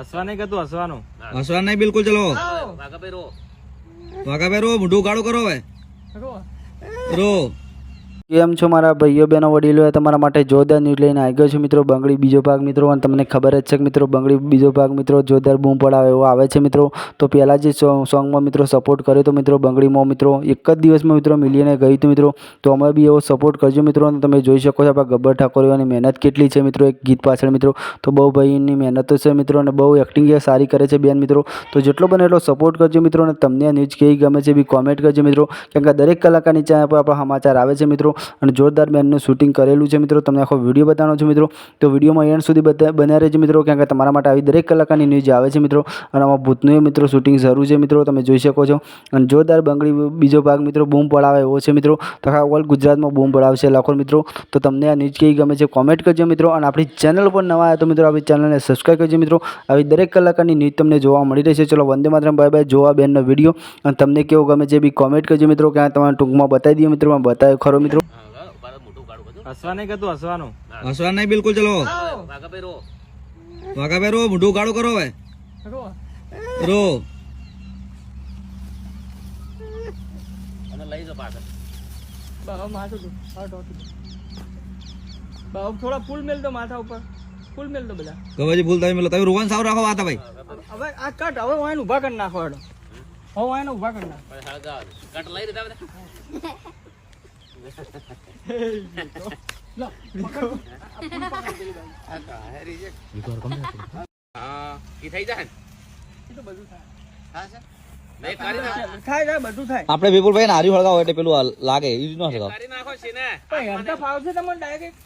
હસવા નહીં કહેતું હસવાનું. હસવા નહીં બિલકુલ ચલો. વાઘાભાઈ રો. મોઢું કાળું કરો હવે. રો. કેમ છો મારા ભાઈઓ બહેનો, વડીલો? તમારા માટે જોરદાર ન્યૂઝ લઈને આવી ગયો છું મિત્રો. બંગડી બીજો ભાગ મિત્રો, અને તમને ખબર જ છે કે મિત્રો, બંગડી બીજો ભાગ મિત્રો, જોરદાર બૂમ પડાવે એવો આવે છે મિત્રો. તો પહેલાં જે સોંગમાં મિત્રો સપોર્ટ કર્યો તો મિત્રો, બંગડીમાં મિત્રો, એક જ દિવસમાં મિત્રો મિલિયને ગયું હતું મિત્રો. તો અમે બી એવો સપોર્ટ કરજો મિત્રો, અને તમે જોઈ શકો છો આપણા ગબ્બર ઠાકોરની મહેનત કેટલી છે મિત્રો, એક ગીત પાછળ મિત્રો. તો બહુ ભાઈની મહેનત છે મિત્રો, અને બહુ એક્ટિંગ એ સારી કરે છે બેન મિત્રો. તો જેટલો બને એટલો સપોર્ટ કરજો મિત્રો, અને તમને આ ન્યૂઝ કેવી ગમે છે બી કોમેન્ટ કરજો મિત્રો. કેમ કે દરેક કલાકારની ચેનલ પર આપણા સમાચાર આવે છે મિત્રો. અને જોરદાર બેનનું શૂટિંગ કરેલું છે મિત્રો. તમને આખો વીડિયો બતાવવાનો છું મિત્રો. તો વિડીયોમાં એન્ડ સુધી બધા બન્યા રહેજો મિત્રો, કારણ કે તમારા માટે આવી દરેક કલાકારની ન્યૂઝ આવે છે મિત્રો. અને આમાં ભૂતનું મિત્રો શૂટિંગ શરૂ છે મિત્રો, તમે જોઈ શકો છો. અને જોરદાર બંગડી બીજો ભાગ મિત્રો, બૂમ પડાવે એવો છે મિત્રો. તો આખા ઓલ ગુજરાતમાં બૂમ પડાવશે લાખો મિત્રો. તો તમને આ ન્યૂઝ કેવી ગમે છે કોમેન્ટ કરજો મિત્રો. અને આપણી ચેનલ પર નવા આવ્યા તો મિત્રો, આપણી ચેનલને સબસ્ક્રાઈબ કરજો મિત્રો. આવી દરેક કલાકારની ન્યૂઝ તમને જોવા મળી રહેશે. ચલો વંદે માત્રમ બાય બાય જોવા બેનનો વીડિયો. અને તમને કેવો ગમે છે બી કોમેન્ટ કરજો મિત્રો ક્યાં તમારે ટૂંકમાં બતાવી દઈએ મિત્રો બતાવ્યો ખરો મિત્રો. હસવા નહીં કહેતું હસવાનું? હસવા નહીં બિલકુલ ચલો. વાઘાભાઈ રો. મોઢું ગાળો કરો હવે. રો. લઈ માથું પાછળ. હા માથું બાબા થોડા ફૂલ મેલ દો માથા ઉપર. ફૂલ મેલ દો બધા. ગવાજી ભૂલ તમે મેલો. તમે રોવાન સાવ રાખો વાતા ભાઈ. હવે આ કટ હવે વાયન ઊભા કરી નાખો હેડો. હવે વાયન ઊભા કરી નાખો. બધું. થાય. થાય થાય બધું થાય આપણે વિપુલભાઈ ને હારી હળગાવો. એટલે પેલું લાગે એ ન હળગાવો. ફાવશે તમને ડાયરેક્ટ